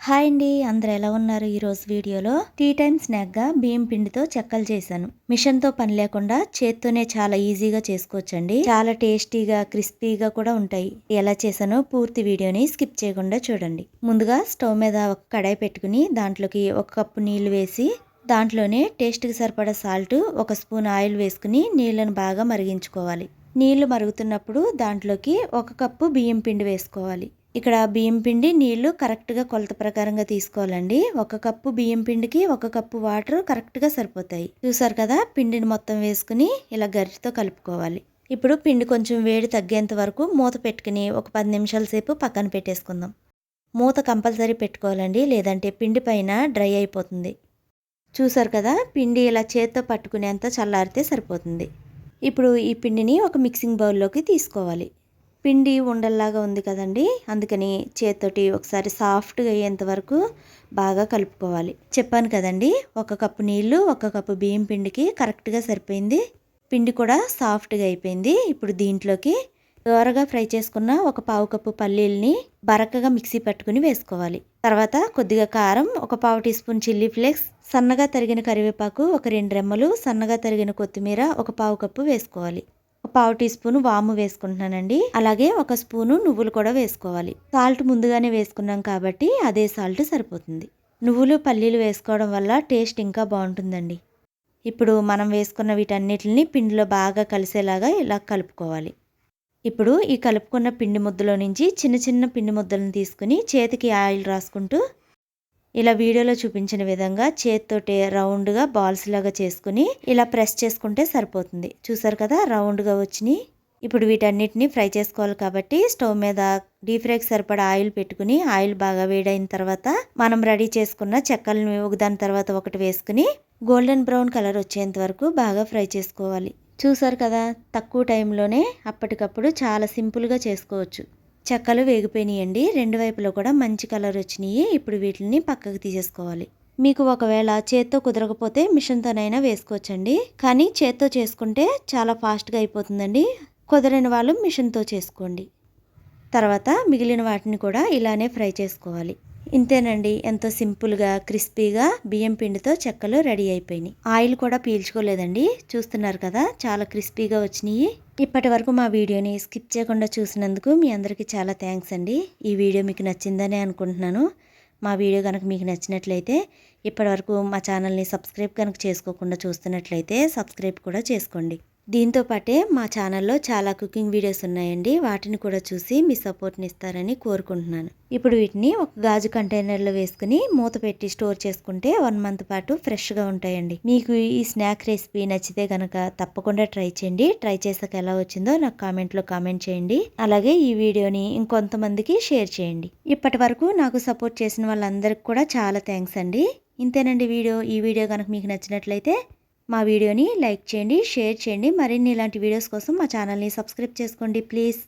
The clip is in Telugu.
హాయ్ అండి అందరు ఎలా ఉన్నారు? ఈరోజు వీడియోలో టీ టైమ్ స్నాక్గా బియ్యం పిండితో చెక్కలు చేశాను. మిషన్తో పని లేకుండా చేత్తోనే చాలా ఈజీగా చేసుకోవచ్చండి. చాలా టేస్టీగా క్రిస్పీగా కూడా ఉంటాయి. ఎలా చేశానో పూర్తి వీడియోని స్కిప్ చేయకుండా చూడండి. ముందుగా స్టవ్ మీద ఒక కడాయి పెట్టుకుని దాంట్లోకి ఒక కప్పు నీళ్ళు వేసి దాంట్లోనే టేస్ట్కి సరిపడా సాల్ట్ ఒక స్పూన్ ఆయిల్ వేసుకుని నీళ్ళను బాగా మరిగించుకోవాలి. నీళ్ళు మరుగుతున్నప్పుడు దాంట్లోకి ఒక కప్పు బియ్యం పిండి వేసుకోవాలి. ఇక్కడ బియ్యం పిండి నీళ్ళు కరెక్ట్గా కొలత ప్రకారంగా తీసుకోవాలండి. ఒక కప్పు బియ్యం పిండికి ఒక కప్పు వాటర్ కరెక్ట్గా సరిపోతాయి. చూసారు కదా పిండిని మొత్తం వేసుకుని ఇలా గరిటితో కలుపుకోవాలి. ఇప్పుడు పిండి కొంచెం వేడి తగ్గేంత వరకు మూత పెట్టుకుని ఒక పది నిమిషాల సేపు పక్కన పెట్టేసుకుందాం. మూత కంపల్సరీ పెట్టుకోవాలండి లేదంటే పిండి పైన డ్రై అయిపోతుంది. చూసారు కదా పిండి ఇలా చేత్తో పట్టుకునేంత చల్లారితే సరిపోతుంది. ఇప్పుడు ఈ పిండిని ఒక మిక్సింగ్ బౌల్లోకి తీసుకోవాలి. పిండి ఉండల్లాగా ఉంది కదండి. అందుకని చేత్తోటి ఒకసారి సాఫ్ట్గా అయ్యేంత వరకు బాగా కలుపుకోవాలి. చెప్పాను కదండి ఒక కప్పు నీళ్ళు ఒక కప్పు బియ్యం పిండికి కరెక్ట్గా సరిపోయింది. పిండి కూడా సాఫ్ట్గా అయిపోయింది. ఇప్పుడు దీంట్లోకి దోరగా ఫ్రై చేసుకున్న ఒక పావు కప్పు పల్లీల్ని బరకగా మిక్సీ పట్టుకుని వేసుకోవాలి. తర్వాత కొద్దిగా కారం ఒక పావు టీ స్పూన్ చిల్లీ ఫ్లేక్స్ సన్నగా తరిగిన కరివేపాకు ఒక రెండు రెమ్మలు సన్నగా తరిగిన కొత్తిమీర ఒక పావు కప్పు వేసుకోవాలి. పావు టీ స్పూన్ వాము వేసుకుంటున్నానండి. అలాగే ఒక స్పూను నువ్వులు కూడా వేసుకోవాలి. సాల్ట్ ముందుగానే వేసుకున్నాం కాబట్టి అదే సాల్ట్ సరిపోతుంది. నువ్వులు పల్లీలు వేసుకోవడం వల్ల టేస్ట్ ఇంకా బాగుంటుందండి. ఇప్పుడు మనం వేసుకున్న వీటన్నిటిని పిండిలో బాగా కలిసేలాగా ఇలా కలుపుకోవాలి. ఇప్పుడు ఈ కలుపుకున్న పిండి ముద్దలో నుంచి చిన్న చిన్న పిండి ముద్దలను తీసుకుని చేతికి ఆయిల్ రాసుకుంటూ ఇలా వీడియోలో చూపించిన విధంగా చేతితోటి రౌండ్గా బాల్స్ లాగా చేసుకుని ఇలా ప్రెస్ చేసుకుంటే సరిపోతుంది. చూసారు కదా రౌండ్గా వచ్చినాయి ఇప్పుడు వీటన్నిటిని ఫ్రై చేసుకోవాలి కాబట్టి స్టవ్ మీద డీప్ ఫ్రైకి సరిపడా ఆయిల్ పెట్టుకుని ఆయిల్ బాగా వేడైన తర్వాత మనం రెడీ చేసుకున్న చెక్కలను ఒకదాని తర్వాత ఒకటి వేసుకుని గోల్డెన్ బ్రౌన్ కలర్ వచ్చేంత వరకు బాగా ఫ్రై చేసుకోవాలి. చూసారు కదా తక్కువ టైంలోనే అప్పటికప్పుడు చాలా సింపుల్గా చేసుకోవచ్చు. చెక్కలు వేగిపోయినాయండి. రెండు వైపులో కూడా మంచి కలర్ వచ్చినాయి. ఇప్పుడు వీటిని పక్కకు తీసేసుకోవాలి. మీకు ఒకవేళ చేత్తో కుదరకపోతే మిషన్తోనైనా వేసుకోవచ్చండి. కానీ చేత్తో చేసుకుంటే చాలా ఫాస్ట్గా అయిపోతుందండి. కుదరని వాళ్ళు మిషన్తో చేసుకోండి. తర్వాత మిగిలిన వాటిని కూడా ఇలానే ఫ్రై చేసుకోవాలి. ఇంతేనండి. ఎంతో సింపుల్గా క్రిస్పీగా బియ్యం పిండితో చెక్కలు రెడీ అయిపోయినాయి. ఆయిల్ కూడా పీల్చుకోలేదండి. చూస్తున్నారు కదా చాలా క్రిస్పీగా వచ్చినాయి. ఇప్పటి వరకు మా వీడియోని స్కిప్ చేయకుండా చూసినందుకు మీ అందరికీ చాలా థ్యాంక్స్ అండి. ఈ వీడియో మీకు నచ్చిందని అనుకుంటున్నాను. మా వీడియో కనుక మీకు నచ్చినట్లయితే ఇప్పటివరకు మా ఛానల్ని సబ్స్క్రైబ్ కనుక చేసుకోకుండా చూస్తున్నట్లయితే సబ్స్క్రైబ్ కూడా చేసుకోండి. దీంతో పాటే మా ఛానల్లో చాలా కుకింగ్ వీడియోస్ ఉన్నాయండి. వాటిని కూడా చూసి మీ సపోర్ట్ని ఇస్తారని కోరుకుంటున్నాను. ఇప్పుడు వీటిని ఒక గాజు కంటైనర్లో వేసుకుని మూత పెట్టి స్టోర్ చేసుకుంటే వన్ మంత్ పాటు ఫ్రెష్గా ఉంటాయండి. మీకు ఈ స్నాక్ రెసిపీ నచ్చితే కనుక తప్పకుండా ట్రై చేయండి. ట్రై చేసాక ఎలా వచ్చిందో నాకు కామెంట్లో కామెంట్ చేయండి. అలాగే ఈ వీడియోని ఇంకొంతమందికి షేర్ చేయండి. ఇప్పటి వరకు నాకు సపోర్ట్ చేసిన వాళ్ళందరికీ కూడా చాలా థ్యాంక్స్ అండి. ఇంతేనండి వీడియో. ఈ వీడియో కనుక మీకు నచ్చినట్లయితే మా వీడియోని లైక్ చేయండి షేర్ చేయండి. మరిన్ని ఇలాంటి వీడియోస్ కోసం మా ఛానల్ని సబ్స్క్రైబ్ చేసుకోండి ప్లీజ్.